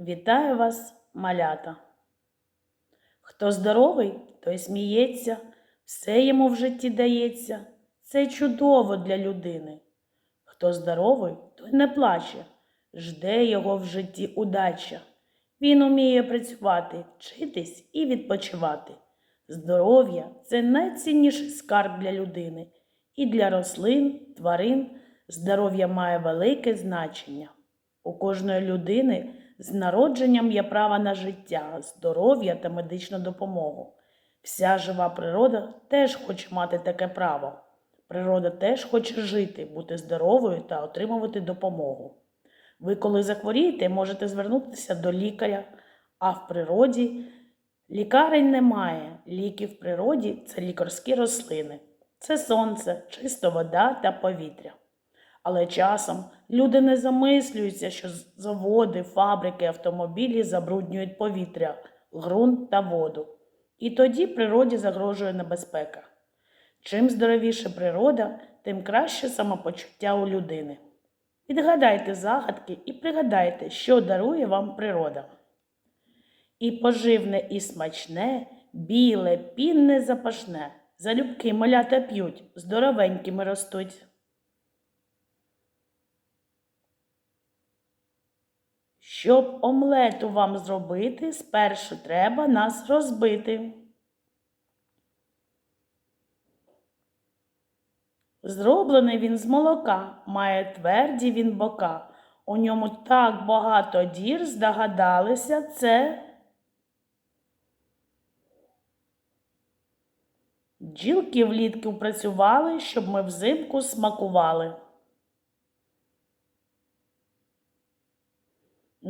Вітаю вас, малята! Хто здоровий, той сміється, все йому в житті дається. Це чудово для людини. Хто здоровий, той не плаче, жде його в житті удача. Він уміє працювати, вчитись і відпочивати. Здоров'я це найцінніший скарб для людини. І для рослин, тварин здоров'я має велике значення. У кожної людини з народженням є право на життя, здоров'я та медичну допомогу. Вся жива природа теж хоче мати таке право. Природа теж хоче жити, бути здоровою та отримувати допомогу. Ви, коли захворієте, можете звернутися до лікаря, а в природі лікарень немає. Ліки в природі це лікарські рослини, це сонце, чиста вода та повітря. Але часом люди не замислюються, що заводи, фабрики, автомобілі забруднюють повітря, ґрунт та воду. І тоді природі загрожує небезпека. Чим здоровіша природа, тим краще самопочуття у людини. Відгадайте загадки і пригадайте, що дарує вам природа. І поживне, і смачне, біле, пінне запашне, залюбки малята п'ють, здоровенькими ростуть. Щоб омлету вам зробити, спершу треба нас розбити. Зроблений він з молока, має тверді він бока. У ньому так багато дір, здогадалися, це. Бджілки влітку працювали, щоб ми взимку смакували.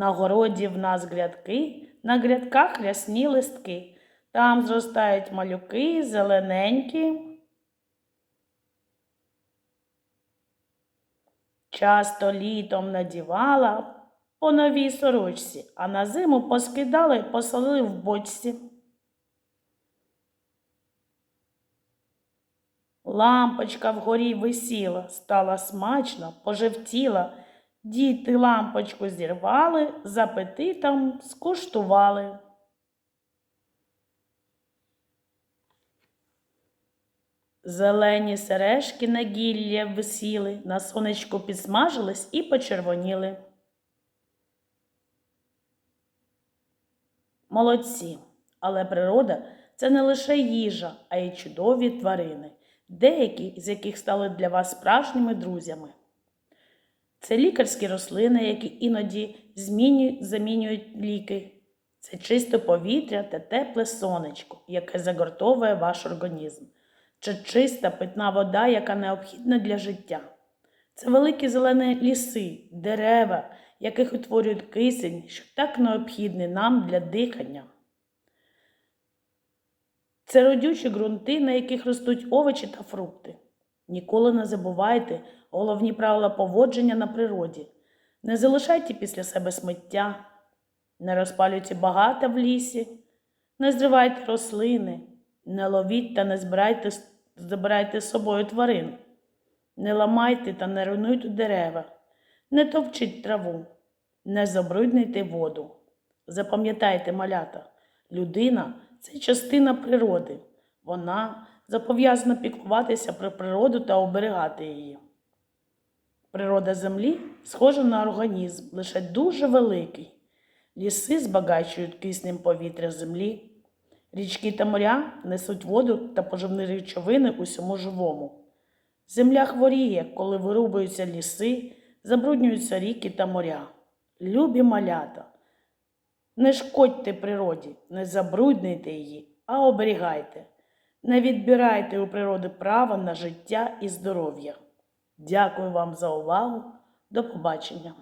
На городі в нас грядки, на грядках рясні листки. Там зростають малюки, зелененькі. Часто літом надівала по новій сорочці, а на зиму поскидали й посолили в бочці. Лампочка вгорі висіла, стала смачно, пожевтіла. Діти лампочку зірвали, з апетитом скуштували. Зелені сережки на гілля висіли, на сонечку підсмажились і почервоніли. Молодці, але природа це не лише їжа, а й чудові тварини, деякі з яких стали для вас справжніми друзями. Це лікарські рослини, які іноді змінюють, замінюють ліки. Це чисте повітря та тепле сонечко, яке загортовує ваш організм. Це чиста питна вода, яка необхідна для життя. Це великі зелені ліси, дерева, яких утворюють кисень, що так необхідний нам для дихання. Це родючі ґрунти, на яких ростуть овочі та фрукти. Ніколи не забувайте головні правила поводження на природі. Не залишайте після себе сміття, не розпалюйте багато в лісі, не зривайте рослини, не ловіть та не збирайте, забирайте з собою тварин, не ламайте та не руйнуйте дерева, не товчіть траву, не забруднюйте воду. Запам'ятайте, малята, людина це частина природи. Вона зобов'язана піклуватися про природу та оберігати її. Природа землі схожа на організм, лише дуже великий. Ліси збагачують киснем повітря землі, річки та моря несуть воду та поживні речовини усьому живому. Земля хворіє, коли вирубуються ліси, забруднюються ріки та моря. Любі малята, не шкодьте природі, не забруднюйте її, а оберігайте. Не відбирайте у природи право на життя і здоров'я. Дякую вам за увагу. До побачення!